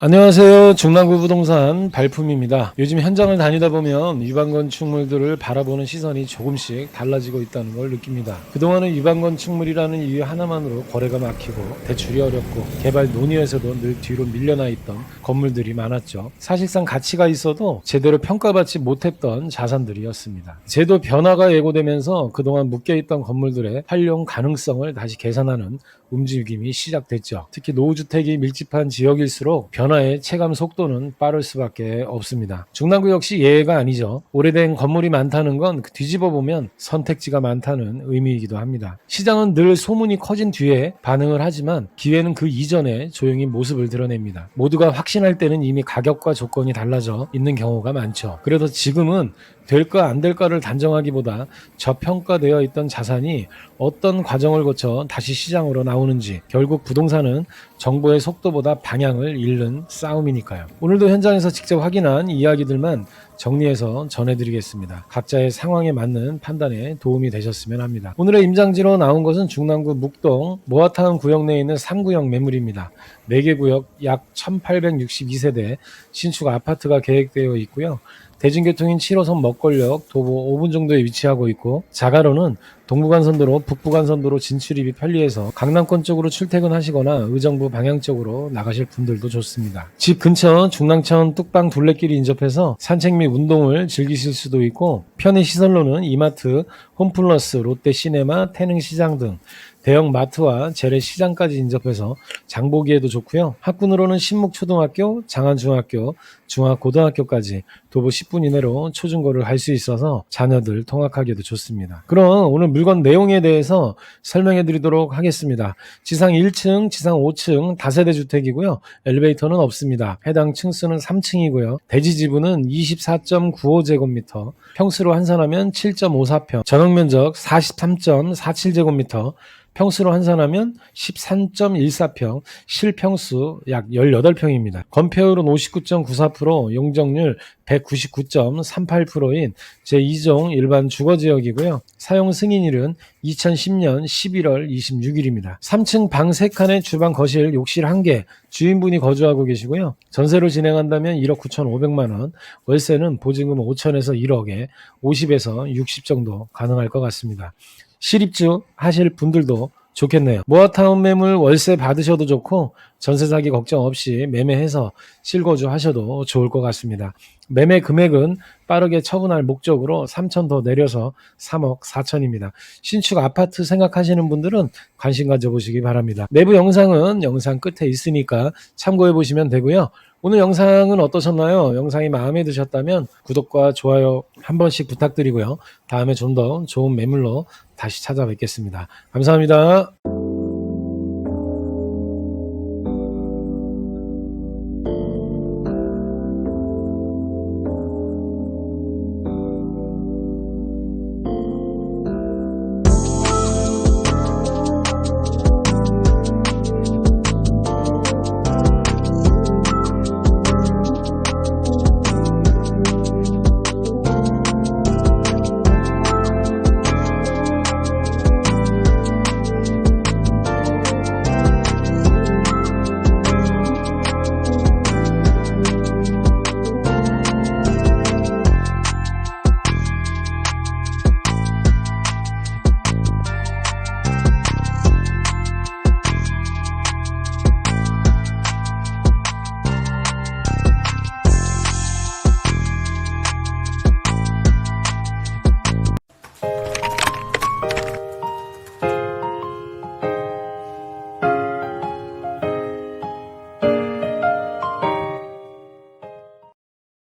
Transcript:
안녕하세요. 중랑구 부동산 발품입니다. 요즘 현장을 다니다 보면 위반 건축물들을 바라보는 시선이 조금씩 달라지고 있다는 걸 느낍니다. 그동안은 위반 건축물이라는 이유 하나만으로 거래가 막히고 대출이 어렵고 개발 논의에서도 늘 뒤로 밀려나 있던 건물들이 많았죠. 사실상 가치가 있어도 제대로 평가받지 못했던 자산들이었습니다. 제도 변화가 예고되면서 그동안 묶여있던 건물들의 활용 가능성을 다시 계산하는 움직임이 시작됐죠. 특히 노후주택이 밀집한 지역일수록 변화 의 체감 속도는 빠를 수밖에 없습니다. 중랑구 역시 예외가 아니죠. 오래된 건물이 많다는 건 뒤집어 보면 선택지가 많다는 의미이기도 합니다. 시장은 늘 소문이 커진 뒤에 반응을 하지만 기회는 그 이전에 조용히 모습을 드러냅니다. 모두가 확신할 때는 이미 가격과 조건이 달라져 있는 경우가 많죠. 그래도 지금은 될까 안 될까를 단정하기보다 저평가되어 있던 자산이 어떤 과정을 거쳐 다시 시장으로 나오는지 결국 부동산은 정보의 속도보다 방향을 잃는 싸움이니까요. 오늘도 현장에서 직접 확인한 이야기들만 정리해서 전해드리겠습니다. 각자의 상황에 맞는 판단에 도움이 되셨으면 합니다. 오늘의 임장지로 나온 것은 중랑구 묵동 모아타운 구역 내에 있는 3구역 매물입니다. 4개 구역 약 1862세대 신축 아파트가 계획되어 있고요. 대중교통인 7호선 먹걸역 도보 5분 정도에 위치하고 있고 자가로는 동부간선도로 북부간선도로 진출입이 편리해서 강남권 쪽으로 출퇴근하시거나 의정부 방향 쪽으로 나가실 분들도 좋습니다. 집 근처 중랑천 뚝방 둘레길이 인접해서 산책 및 운동을 즐기실 수도 있고 편의 시설로는 이마트, 홈플러스, 롯데시네마, 태능시장 등 대형 마트와 재래시장까지 인접해서 장보기에도 좋고요. 학군으로는 신묵초등학교, 장안중학교, 중학고등학교까지 도보 10분 이내로 초중고를 할 수 있어서 자녀들 통학하기에도 좋습니다. 그럼 오늘 물건 내용에 대해서 설명해 드리도록 하겠습니다. 지상 1층, 지상 5층 다세대 주택이고요. 엘리베이터는 없습니다. 해당 층수는 3층이고요. 대지 지분은 24.95제곱미터, 평수로 환산하면 7.54평, 전용 면적 43.47제곱미터, 평수로 환산하면 13.14평, 실평수 약 18평입니다. 건폐율은 59.94%, 용적률 199.38%인 제2종 일반 주거지역이고요. 사용 승인일은 2010년 11월 26일입니다. 3층 방 3칸에 주방, 거실, 욕실 1개, 주인분이 거주하고 계시고요. 전세로 진행한다면 1억 9,500만 원, 월세는 보증금 5천에서 1억에 50에서 60 정도 가능할 것 같습니다. 실입주 하실 분들도 좋겠네요. 모아타운 매물 월세 받으셔도 좋고 전세 사기 걱정 없이 매매해서 실거주 하셔도 좋을 것 같습니다. 매매 금액은 빠르게 처분할 목적으로 3천 더 내려서 3억 4천입니다. 신축 아파트 생각하시는 분들은 관심 가져보시기 바랍니다. 내부 영상은 영상 끝에 있으니까 참고해 보시면 되고요. 오늘 영상은 어떠셨나요? 영상이 마음에 드셨다면 구독과 좋아요 한 번씩 부탁드리고요. 다음에 좀 더 좋은 매물로 다시 찾아뵙겠습니다. 감사합니다.